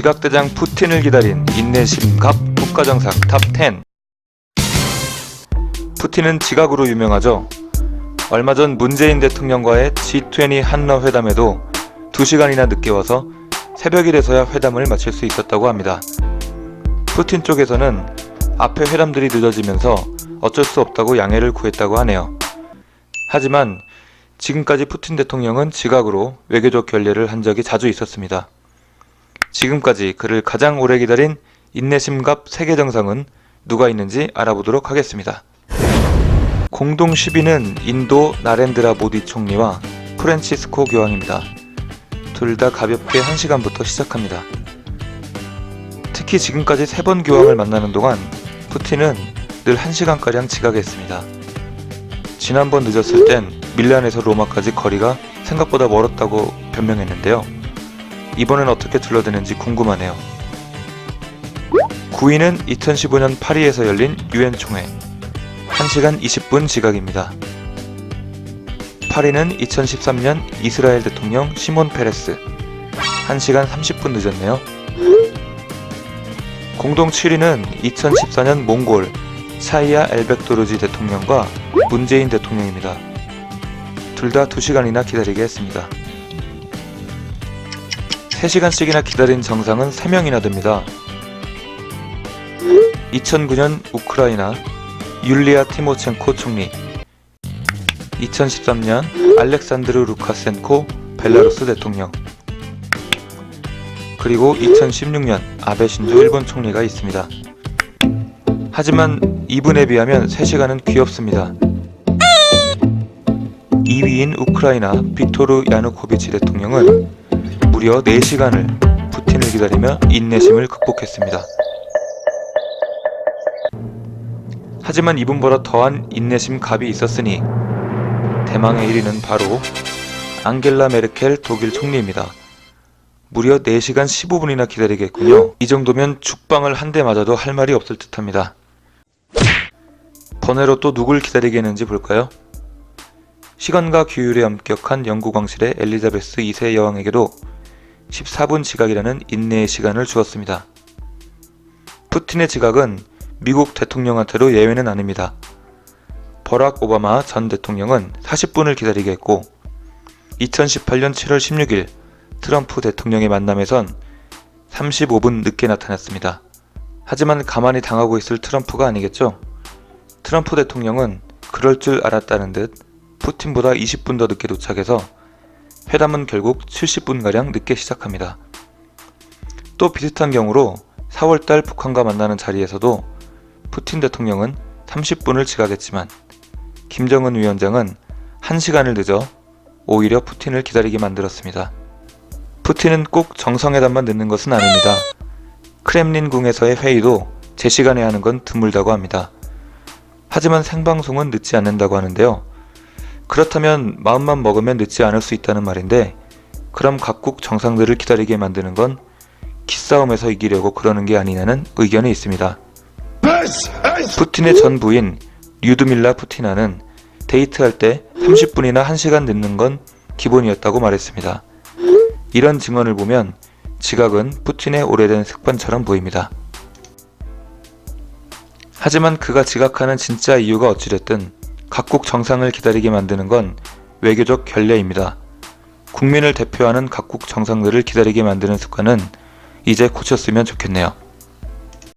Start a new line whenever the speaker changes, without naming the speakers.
지각대장 푸틴을 기다린 인내심 갑 국가정상 탑10 푸틴은 지각으로 유명하죠. 얼마 전 문재인 대통령과의 G20 한러 회담에도 2시간이나 늦게 와서 새벽이 돼서야 회담을 마칠 수 있었다고 합니다. 푸틴 쪽에서는 앞에 회담들이 늦어지면서 어쩔 수 없다고 양해를 구했다고 하네요. 하지만 지금까지 푸틴 대통령은 지각으로 외교적 결례를 한 적이 자주 있었습니다. 지금까지 그를 가장 오래 기다린 인내심갑 세계 정상은 누가 있는지 알아보도록 하겠습니다. 공동 10위는 인도 나렌드라 모디 총리와 프란치스코 교황입니다. 둘 다 가볍게 1시간부터 시작합니다. 특히 지금까지 세 번 교황을 만나는 동안 푸틴은 늘 1시간가량 지각했습니다. 지난번 늦었을 땐 밀란에서 로마까지 거리가 생각보다 멀었다고 변명했는데요. 이번엔 어떻게 둘러대는지 궁금하네요. 9위는 2015년 파리에서 열린 유엔 총회 1시간 20분 지각입니다. 8위는 2013년 이스라엘 대통령 시몬 페레스 1시간 30분 늦었네요. 공동 7위는 2014년 몽골 사이아 엘벡도르지 대통령과 문재인 대통령입니다. 둘 다 2시간이나 기다리게 했습니다. 3시간씩이나 기다린 정상은 3명이나 됩니다. 2009년 우크라이나 율리아 티모첸코 총리 2013년 알렉산드르 루카센코 벨라루스 대통령 그리고 2016년 아베 신조 일본 총리가 있습니다. 하지만 이분에 비하면 3시간은 귀엽습니다. 2위인 우크라이나 빅토르 야누코비치 대통령은 무려 4시간을 푸틴을 기다리며 인내심을 극복했습니다. 하지만 이분보다 더한 인내심 갑이 있었으니 대망의 1위는 바로 앙겔라 메르켈 독일 총리입니다. 무려 4시간 15분이나 기다리게 했군요. 이 정도면 죽방을 한 대 맞아도 할 말이 없을 듯 합니다. 번외로 또 누굴 기다리게 했는지 볼까요? 시간과 규율에 엄격한 영국 왕실의 엘리자베스 2세 여왕에게도 14분 지각이라는 인내의 시간을 주었습니다. 푸틴의 지각은 미국 대통령한테도 예외는 아닙니다. 버락 오바마 전 대통령은 40분을 기다리게 했고 2018년 7월 16일 트럼프 대통령의 만남에선 35분 늦게 나타났습니다. 하지만 가만히 당하고 있을 트럼프가 아니겠죠? 트럼프 대통령은 그럴 줄 알았다는 듯 푸틴보다 20분 더 늦게 도착해서 회담은 결국 70분가량 늦게 시작합니다. 또 비슷한 경우로 4월달 북한과 만나는 자리에서도 푸틴 대통령은 30분을 지각했지만 김정은 위원장은 1시간을 늦어 오히려 푸틴을 기다리게 만들었습니다. 푸틴은 꼭 정상회담만 늦는 것은 아닙니다. 크렘린궁에서의 회의도 제 시간에 하는 건 드물다고 합니다. 하지만 생방송은 늦지 않는다고 하는데요. 그렇다면 마음만 먹으면 늦지 않을 수 있다는 말인데 그럼 각국 정상들을 기다리게 만드는 건 기싸움에서 이기려고 그러는 게 아니냐는 의견이 있습니다. 푸틴의 전 부인 류드밀라 푸티나는 데이트할 때 30분이나 1시간 늦는 건 기본이었다고 말했습니다. 이런 증언을 보면 지각은 푸틴의 오래된 습관처럼 보입니다. 하지만 그가 지각하는 진짜 이유가 어찌됐든 각국 정상을 기다리게 만드는 건 외교적 결례입니다. 국민을 대표하는 각국 정상들을 기다리게 만드는 습관은 이제 고쳤으면 좋겠네요.